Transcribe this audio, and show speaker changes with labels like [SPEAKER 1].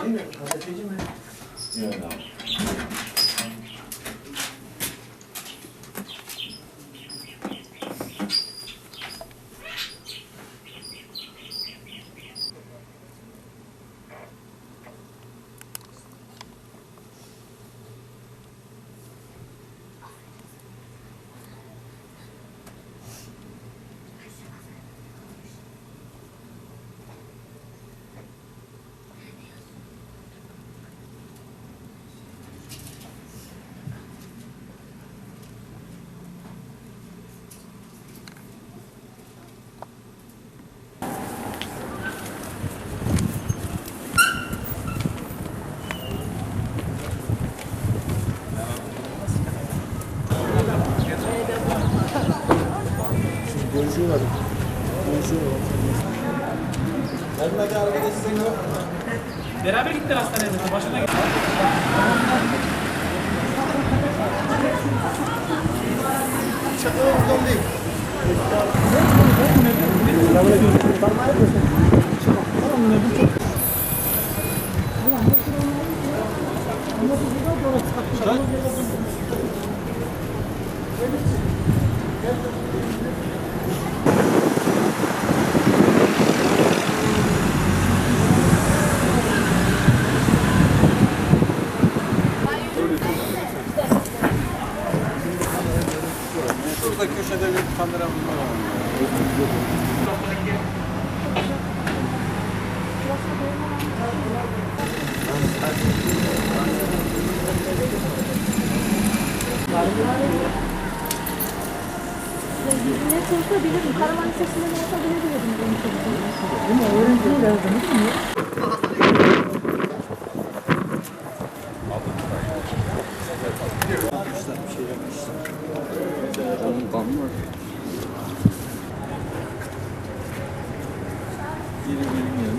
[SPEAKER 1] Şey mi? Gazeteci mi? Evet abi. Görüşüyorlar. Görüşüyorlar. Yanındaki arkadaş sizin yok.
[SPEAKER 2] Beraber gittiler hastaneye mesela. Başına gitti.
[SPEAKER 1] Oradan değil. Şurada köşede bir kameramız var.
[SPEAKER 3] Ne çalışabilirim? Karavan Lisesi'nde ne yapabilirim? Değil mi? Öğrencinin lazım değil mi?
[SPEAKER 1] Onun kanı var. Benim yanım.